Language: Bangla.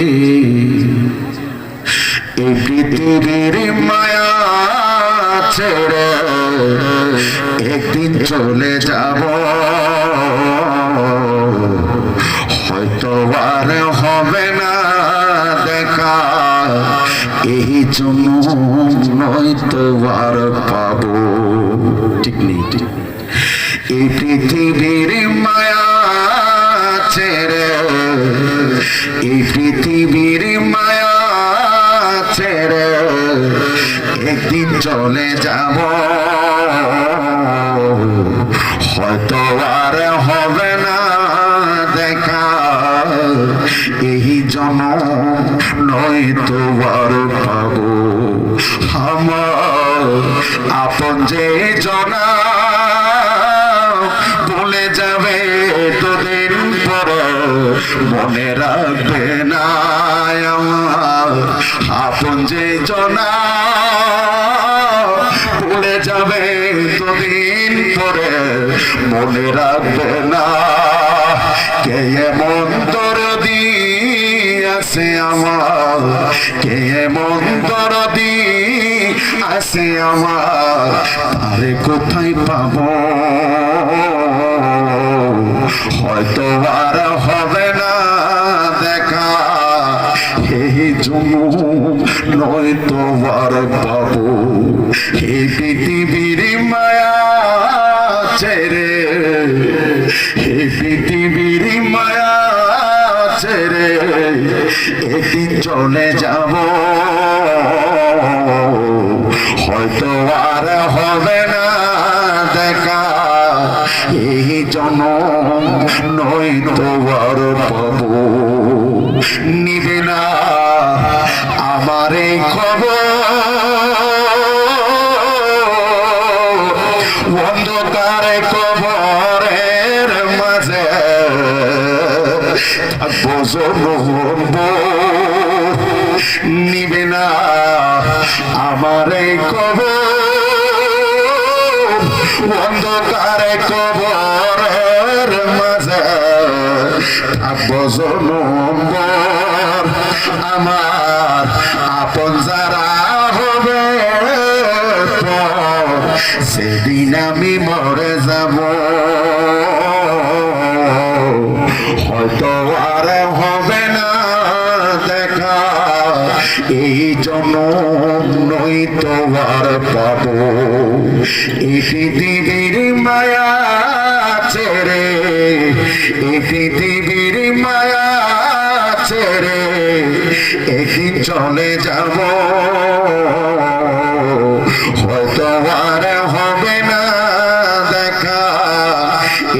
এই পৃথিবীর মায়া ছেড়ে একদিন চলে যাব। হয়তো আর হবে না দেখা, এই জন্য নয়তো আর পাবো। ঠিক নেই, ঠিক এই পৃথিবীর মায়া ছেড়ে, এই পৃথিবীর মায়া ছেড়ে একদিন চলে যাব। হয়তো আর হবে না দেখা। এই জন নয়তো আর পাবো। আমার আপন যে জনা মনে রাখবে না আপন যে জনা যাবে দুদিন পরে। মনে রাখবে না কে এমন দরদি আছে আমার। কে এমন দরদি আছে আমার। আরে কোথায় পাবো? নয়তো আর এই পৃথিবীর মায়া ছেড়ে এই পৃথিবীর মায়া ছেড়ে একদিন চলে যাব। হয়তো আর হবে না দেখা, এই জন নয়তো আর পাবো নিবে না আমার এই খবর, অন্ধকার কবরের মাঝে নিবে না আমার এই কবর অন্ধকার কবরের মাঝে জনম আমার সেদিন আমি মরে যাব। হয়তো আর হবে না দেখা। এই জন্য নয়তো আর পাবো। এই পৃথিবীর মায়া ছেড়ে এই পৃথিবীর মায়া ছেড়ে একদিন চলে যাব।